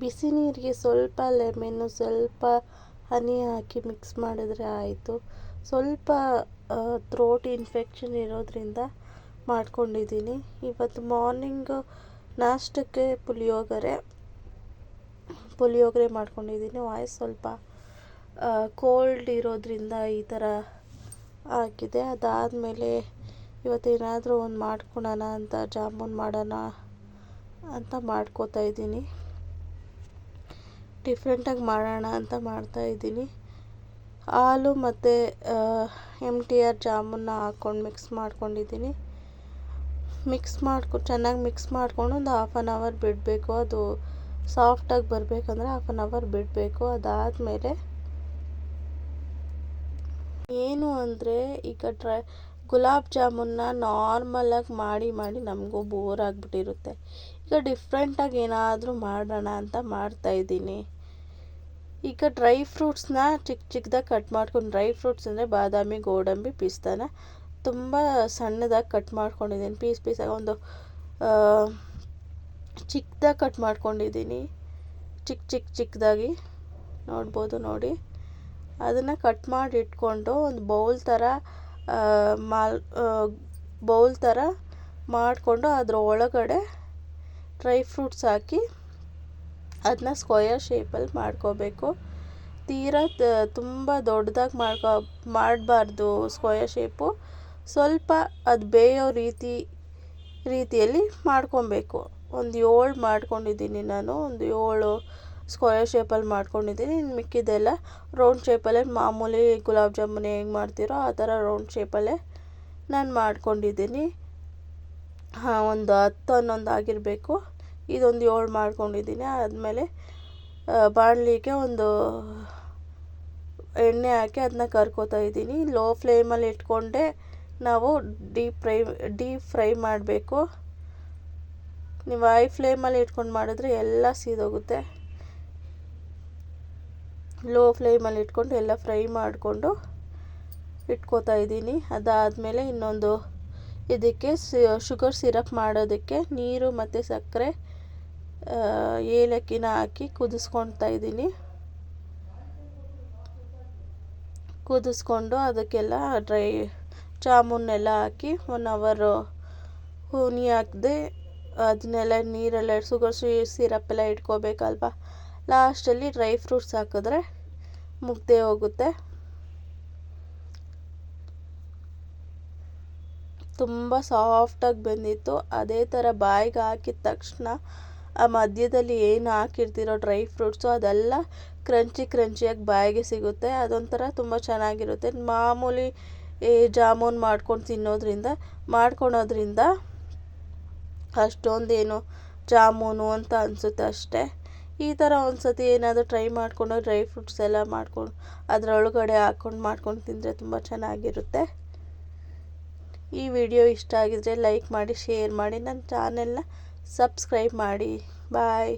ಬಿಸಿ ನೀರಿಗೆ ಸ್ವಲ್ಪ ಲೆಮೆನ್ನು ಸ್ವಲ್ಪ ಹನಿ ಹಾಕಿ ಮಿಕ್ಸ್ ಮಾಡಿದ್ರೆ ಆಯಿತು. ಸ್ವಲ್ಪ ಥ್ರೋಟ್ ಇನ್ಫೆಕ್ಷನ್ ಇರೋದರಿಂದ ಮಾಡ್ಕೊಂಡಿದ್ದೀನಿ. ಇವತ್ತು ಮಾರ್ನಿಂಗು ನಾಷ್ಟಕ್ಕೆ ಪುಳಿಯೋಗರೆ ಪುಳಿಯೋಗರೆ ಮಾಡ್ಕೊಂಡಿದ್ದೀನಿ. ವಾಯ್ಸ್ ಸ್ವಲ್ಪ ಕೋಲ್ಡ್ ಇರೋದ್ರಿಂದ ಈ ಥರ ಆಗಿದೆ. ಅದಾದಮೇಲೆ ಇವತ್ತೇನಾದರೂ ಒಂದು ಮಾಡ್ಕೊಳೋಣ ಅಂತ, ಜಾಮೂನ್ ಮಾಡೋಣ ಅಂತ ಮಾಡ್ಕೋತಾ ಇದ್ದೀನಿ. ಡಿಫ್ರೆಂಟಾಗಿ ಮಾಡೋಣ ಅಂತ ಮಾಡ್ತಾ ಇದ್ದೀನಿ. ಹಾಲು ಮತ್ತು ಎಂ ಟಿ ಆರ್ ಜಾಮೂನ್ನ ಹಾಕ್ಕೊಂಡು ಮಿಕ್ಸ್ ಮಾಡ್ಕೊಂಡಿದ್ದೀನಿ. ಮಿಕ್ಸ್ ಮಾಡ್ಕೊ, ಚೆನ್ನಾಗಿ ಮಿಕ್ಸ್ ಮಾಡ್ಕೊಂಡು ಒಂದು ಹಾಫ್ ಆನ್ ಅವರ್ ಬಿಡಬೇಕು. ಅದು ಸಾಫ್ಟಾಗಿ ಬರಬೇಕಂದ್ರೆ ಹಾಫ್ ಆನ್ ಅವರ್ ಬಿಡಬೇಕು. ಅದಾದಮೇಲೆ ಏನು ಅಂದರೆ, ಈಗ ಡ್ರೈ, ಗುಲಾಬ್ ಜಾಮೂನ್ನ ನಾರ್ಮಲಾಗಿ ಮಾಡಿ ಮಾಡಿ ನಮಗೂ ಬೋರ್ ಆಗಿಬಿಟ್ಟಿರುತ್ತೆ. ಈಗ ಡಿಫ್ರೆಂಟಾಗಿ ಏನಾದರೂ ಮಾಡೋಣ ಅಂತ ಮಾಡ್ತಾಯಿದ್ದೀನಿ ಈಗ ಡ್ರೈ ಫ್ರೂಟ್ಸ್ನ ಚಿಕ್ಕ ಚಿಕ್ಕದಾಗಿ ಕಟ್ ಮಾಡ್ಕೊಂಡು, ಡ್ರೈ ಫ್ರೂಟ್ಸ್ ಅಂದರೆ ಬಾದಾಮಿ, ಗೋಡಂಬಿ, ಪಿಸ್ತಾನ. ತುಂಬ ಸಣ್ಣದಾಗಿ ಕಟ್ ಮಾಡ್ಕೊಂಡಿದ್ದೀನಿ, ಪೀಸ್ ಪೀಸಾಗಿ ಒಂದು ಚಿಕ್ಕದಾಗಿ ಕಟ್ ಮಾಡ್ಕೊಂಡಿದ್ದೀನಿ. ಚಿಕ್ಕ ಚಿಕ್ಕ ಚಿಕ್ಕದಾಗಿ. ನೋಡ್ಬೋದು ನೋಡಿ. ಅದನ್ನು ಕಟ್ ಮಾಡಿ ಇಟ್ಕೊಂಡು ಒಂದು ಬೌಲ್ ಥರ ಮಾಲ್ ಬೌಲ್ ಥರ ಮಾಡಿಕೊಂಡು ಅದರ ಒಳಗಡೆ ಡ್ರೈ ಫ್ರೂಟ್ಸ್ ಹಾಕಿ ಅದನ್ನ ಸ್ಕ್ವಯರ್ ಶೇಪಲ್ಲಿ ಮಾಡ್ಕೋಬೇಕು. ತೀರಾ ತುಂಬ ದೊಡ್ಡದಾಗಿ ಮಾಡ್ಕೊ, ಮಾಡಬಾರ್ದು ಸ್ಕ್ವಯರ್ ಶೇಪು. ಸ್ವಲ್ಪ ಅದು ಬೇಯೋ ರೀತಿ, ರೀತಿಯಲ್ಲಿ ಮಾಡ್ಕೊಬೇಕು. ಒಂದು ಏಳು ಮಾಡ್ಕೊಂಡಿದ್ದೀನಿ ನಾನು, ಒಂದು ಏಳು ಸ್ಕ್ವಯರ್ ಶೇಪಲ್ಲಿ ಮಾಡ್ಕೊಂಡಿದ್ದೀನಿ. ಇನ್ನು ಮಿಕ್ಕಿದ್ದೆಲ್ಲ ರೌಂಡ್ ಶೇಪಲ್ಲೇ, ಮಾಮೂಲಿ ಗುಲಾಬ್ ಜಾಮೂನ್ ಹೆಂಗೆ ಮಾಡ್ತೀರೋ ಆ ಥರ ರೌಂಡ್ ಶೇಪಲ್ಲೇ ನಾನು ಮಾಡ್ಕೊಂಡಿದ್ದೀನಿ. ಹಾಂ, ಒಂದು ಹತ್ತು ಹನ್ನೊಂದು ಆಗಿರಬೇಕು. ಇದೊಂದು ಏಳು ಮಾಡ್ಕೊಂಡಿದ್ದೀನಿ. ಆದಮೇಲೆ ಬಾಣಲಿಗೆ ಒಂದು ಎಣ್ಣೆ ಹಾಕಿ ಅದನ್ನ ಕರ್ಕೋತಾ ಇದ್ದೀನಿ. ಲೋ ಫ್ಲೇಮಲ್ಲಿ ಇಟ್ಕೊಂಡೆ ನಾವು ಡೀಪ್ ಫ್ರೈ ಡೀಪ್ ಫ್ರೈ ಮಾಡಬೇಕು. ನೀವು ಹೈ ಫ್ಲೇಮಲ್ಲಿ ಇಟ್ಕೊಂಡು ಮಾಡಿದ್ರೆ ಎಲ್ಲ ಸೀದೋಗುತ್ತೆ. ಲೋ ಫ್ಲೇಮಲ್ಲಿ ಇಟ್ಕೊಂಡು ಎಲ್ಲ ಫ್ರೈ ಮಾಡಿಕೊಂಡು ಇಟ್ಕೋತಾ ಇದ್ದೀನಿ. ಅದಾದಮೇಲೆ ಇನ್ನೊಂದು ಇದಕ್ಕೆ ಶುಗರ್ ಸಿರಪ್ ಮಾಡೋದಕ್ಕೆ ನೀರು ಮತ್ತು ಸಕ್ಕರೆ ಏಲಕ್ಕಿನ ಹಾಕಿ ಕುದಿಸ್ಕೊಳ್ತಾ ಇದ್ದೀನಿ. ಕುದಿಸ್ಕೊಂಡು ಅದಕ್ಕೆಲ್ಲ ಡ್ರೈ ಜಾಮೂನೆಲ್ಲ ಹಾಕಿ ಒನ್ ಅವರು ಹುನಿ ಹಾಕದೆ, ಅದನ್ನೆಲ್ಲ ನೀರೆಲ್ಲ ಶುಗರ್ ಸಿರಪ್ ಎಲ್ಲ ಇಟ್ಕೋಬೇಕಲ್ವ? ಲಾಸ್ಟಲ್ಲಿ ಡ್ರೈ ಫ್ರೂಟ್ಸ್ ಹಾಕಿದ್ರೆ ಮುಗ್ದೇ ಹೋಗುತ್ತೆ. ತುಂಬ ಸಾಫ್ಟಾಗಿ ಬಂದಿತ್ತು. ಅದೇ ಥರ ಬಾಯಿಗೆ ಹಾಕಿದ ತಕ್ಷಣ ಆ ಮಧ್ಯದಲ್ಲಿ ಏನು ಹಾಕಿರ್ತೀರೋ ಡ್ರೈ ಫ್ರೂಟ್ಸು ಅದೆಲ್ಲ ಕ್ರಂಚಿ ಕ್ರಂಚಿಯಾಗಿ ಬಾಯಿಗೆ ಸಿಗುತ್ತೆ. ಅದೊಂಥರ ತುಂಬ ಚೆನ್ನಾಗಿರುತ್ತೆ. ಮಾಮೂಲಿ ಈ ಜಾಮೂನ್ ಮಾಡ್ಕೊಂಡು ತಿನ್ನೋದ್ರಿಂದ, ಮಾಡ್ಕೊಳೋದ್ರಿಂದ ಅಷ್ಟೊಂದೇನು ಜಾಮೂನು ಅಂತ ಅನಿಸುತ್ತೆ ಅಷ್ಟೇ. ಈ ಥರ ಒಂದು ಸತಿ ಏನಾದರೂ ಟ್ರೈ ಮಾಡಿಕೊಂಡು ಡ್ರೈ ಫ್ರೂಟ್ಸ್ ಎಲ್ಲ ಮಾಡ್ಕೊಂಡು ಅದರೊಳಗಡೆ ಹಾಕ್ಕೊಂಡು ಮಾಡ್ಕೊಂಡು ತಿಂದರೆ ತುಂಬ ಚೆನ್ನಾಗಿರುತ್ತೆ. ಈ ವಿಡಿಯೋ ಇಷ್ಟ ಆಗಿದ್ರೆ ಲೈಕ್ ಮಾಡಿ, ಶೇರ್ ಮಾಡಿ. ನನ್ನ ಚಾನೆಲ್ನ ಸಬ್ಸ್ಕ್ರೈಬ್ ಮಾಡಿ. ಬಾಯ್